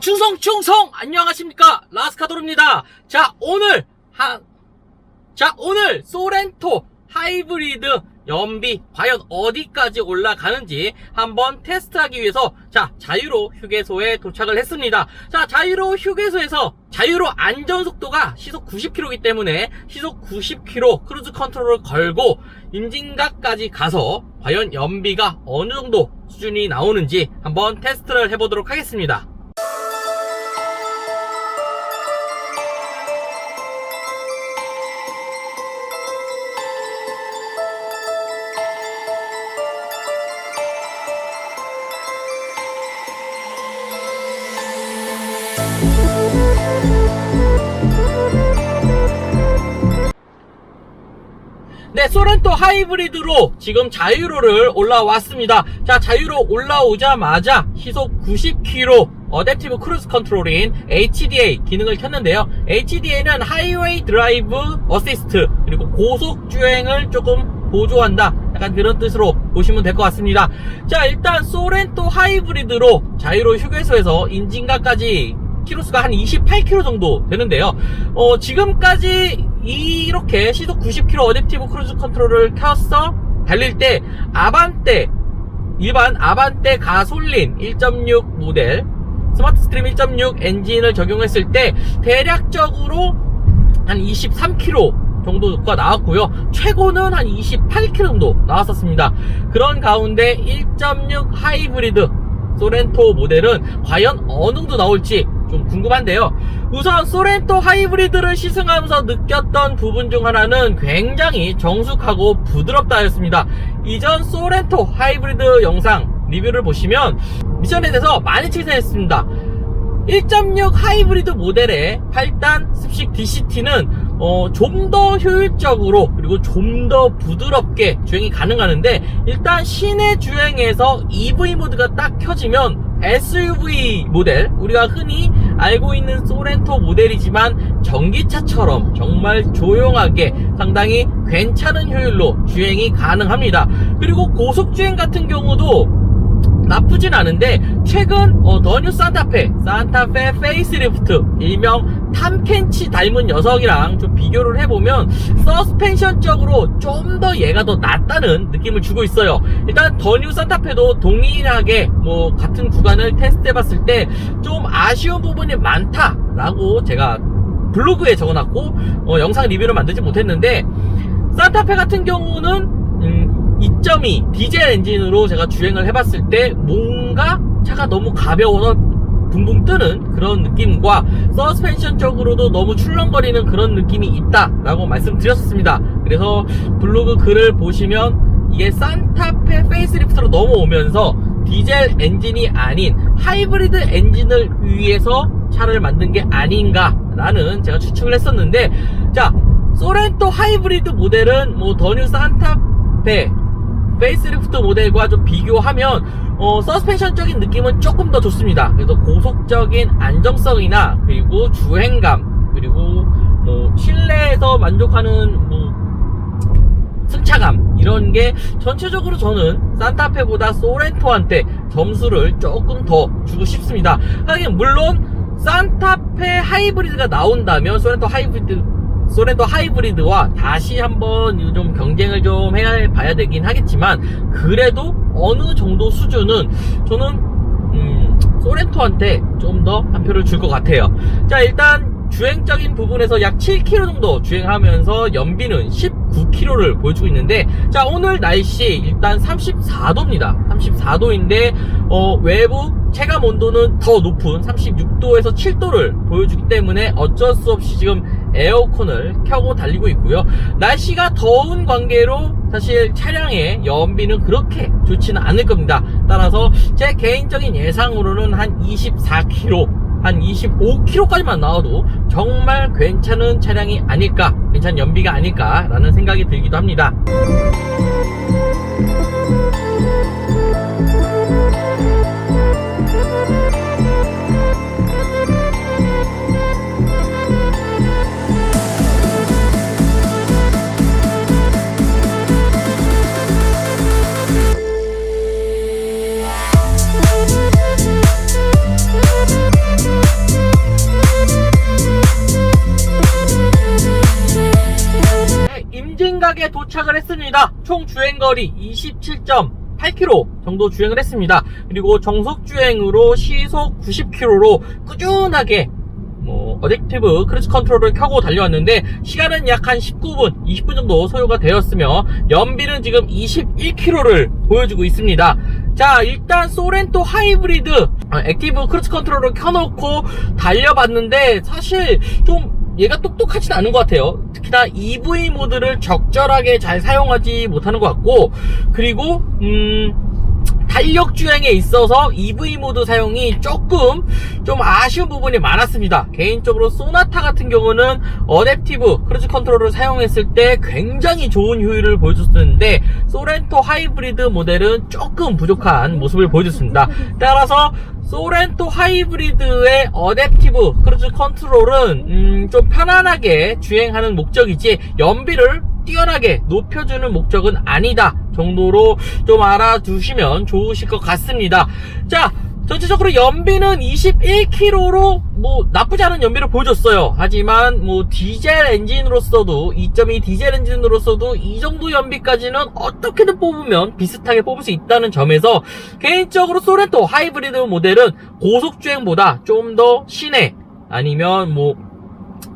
충성 충성! 안녕하십니까? 라스카도르입니다. 자 오늘 한 자 오늘 소렌토 하이브리드 연비 과연 어디까지 올라가는지 한번 테스트하기 위해서 자 자유로 휴게소에 도착을 했습니다. 자 자유로 휴게소에서 자유로 안전속도가 시속 90km이기 때문에 시속 90km 크루즈 컨트롤을 걸고 임진각까지 가서 과연 연비가 어느 정도 수준이 나오는지 한번 테스트를 해보도록 하겠습니다 네, 소렌토 하이브리드로 지금 자유로를 올라왔습니다. 자, 자유로 올라오자마자 시속 90km 어댑티브 크루즈 컨트롤인 HDA 기능을 켰는데요. HDA는 하이웨이 드라이브 어시스트 그리고 고속 주행을 조금 보조한다. 약간 그런 뜻으로 보시면 될 것 같습니다. 자, 일단 소렌토 하이브리드로 자유로 휴게소에서 인진가까지 키로수가 한 28km 정도 되는데요. 어, 지금까지 이렇게 시속 90km 어댑티브 크루즈 컨트롤을 켜서 달릴 때 아반떼 일반 아반떼 가솔린 1.6 모델 스마트 스트림 1.6 엔진을 적용했을 때 대략적으로 한 23km 정도가 나왔고요. 최고는 한 28km 정도 나왔었습니다. 그런 가운데 1.6 하이브리드 소렌토 모델은 과연 어느 정도 나올지 좀 궁금한데요. 우선 소렌토 하이브리드를 시승하면서 느꼈던 부분 중 하나는 굉장히 정숙하고 부드럽다였습니다. 이전 소렌토 하이브리드 영상 리뷰를 보시면 미션에 대해서 많이 칭찬했습니다. 1.6 하이브리드 모델의 8단 습식 DCT는 어, 좀 더 효율적으로 그리고 좀 더 부드럽게 주행이 가능하는데 일단 시내 주행에서 EV 모드가 딱 켜지면 SUV 모델 우리가 흔히 알고 있는 소렌토 모델이지만 전기차처럼 정말 조용하게 상당히 괜찮은 효율로 주행이 가능합니다. 그리고 고속주행 같은 경우도 나쁘진 않은데 최근 어, 더뉴 산타페 산타페 페이스리프트 일명 탐켄치 닮은 녀석이랑 좀 비교를 해보면 서스펜션적으로 좀 더 얘가 더 낫다는 느낌을 주고 있어요. 일단 더뉴 산타페도 동일하게 뭐 같은 구간을 테스트해봤을 때 좀 아쉬운 부분이 많다라고 제가 블로그에 적어놨고 어, 영상 리뷰를 만들지 못했는데 산타페 같은 경우는 음, 2.2 디젤 엔진으로 제가 주행을 해봤을 때 뭔가 차가 너무 가벼워서 붕붕 뜨는 그런 느낌과 서스펜션적으로도 너무 출렁거리는 그런 느낌이 있다라고 말씀드렸습니다. 그래서 블로그 글을 보시면 이게 산타페 페이스리프트로 넘어오면서 디젤 엔진이 아닌 하이브리드 엔진을 위해서 차를 만든 게 아닌가라는 제가 추측을 했었는데 자 소렌토 하이브리드 모델은 뭐 더뉴 산타페 페이스리프트 모델과 좀 비교하면 어, 서스펜션적인 느낌은 조금 더 좋습니다. 그래서 고속적인 안정성이나 그리고 주행감 그리고 뭐 실내에서 만족하는 뭐 승차감 이런 게 전체적으로 저는 산타페보다 소렌토한테 점수를 조금 더 주고 싶습니다. 하긴 물론 산타페 하이브리드가 나온다면 소렌토 하이브리드 소렌토 하이브리드와 다시 한번 좀 경쟁을 좀 해 봐야 되긴 하겠지만 그래도 어느 정도 수준은 저는 음, 소렌토한테 좀 더 한 표를 줄 것 같아요. 자 일단 주행적인 부분에서 약 7km 정도 주행하면서 연비는 19km를 보여주고 있는데 자 오늘 날씨 일단 34도입니다. 34도인데 어, 외부 체감 온도는 더 높은 36도에서 7도를 보여주기 때문에 어쩔 수 없이 지금 에어컨을 켜고 달리고 있고요. 날씨가 더운 관계로 사실 차량의 연비는 그렇게 좋지는 않을 겁니다. 따라서 제 개인적인 예상으로는 한 24km 한 25km까지만 나와도 정말 괜찮은 차량이 아닐까, 괜찮은 연비가 아닐까라는 생각이 들기도 합니다. 생각에 도착을 했습니다. 총 주행거리 27.8km 정도 주행을 했습니다. 그리고 정속 주행으로 시속 90km로 꾸준하게 뭐 어댑티브 크루즈 컨트롤을 켜고 달려왔는데 시간은 약 한 19분, 20분 정도 소요가 되었으며 연비는 지금 21km를 보여주고 있습니다. 자 일단 소렌토 하이브리드 아, 액티브 크루즈 컨트롤을 켜놓고 달려봤는데 사실 좀 얘가 똑똑하진 않은 것 같아요. 특히나 EV 모드를 적절하게 잘 사용하지 못하는 것 같고 그리고 음 탄력 주행에 있어서 EV 모드 사용이 조금 좀 아쉬운 부분이 많았습니다. 개인적으로 소나타 같은 경우는 어댑티브 크루즈 컨트롤을 사용했을 때 굉장히 좋은 효율을 보여줬었는데 소렌토 하이브리드 모델은 조금 부족한 모습을 보여줬습니다. 따라서 소렌토 하이브리드의 어댑티브 크루즈 컨트롤은 음, 좀 편안하게 주행하는 목적이지 연비를 뛰어나게 높여주는 목적은 아니다 정도로 좀 알아두시면 좋으실 것 같습니다. 자, 전체적으로 연비는 21km로 뭐 나쁘지 않은 연비를 보여줬어요. 하지만 뭐 디젤 엔진으로서도 2.2 디젤 엔진으로서도 이 정도 연비까지는 어떻게든 뽑으면 비슷하게 뽑을 수 있다는 점에서 개인적으로 소렌토 하이브리드 모델은 고속 주행보다 좀 더 시내 아니면 뭐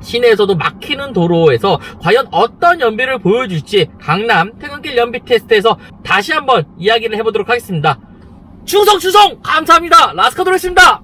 시내에서도 막히는 도로에서 과연 어떤 연비를 보여줄지 강남 퇴근길 연비 테스트에서 다시 한번 이야기를 해보도록 하겠습니다. 충성 충성 감사합니다. 라스카도로였습니다.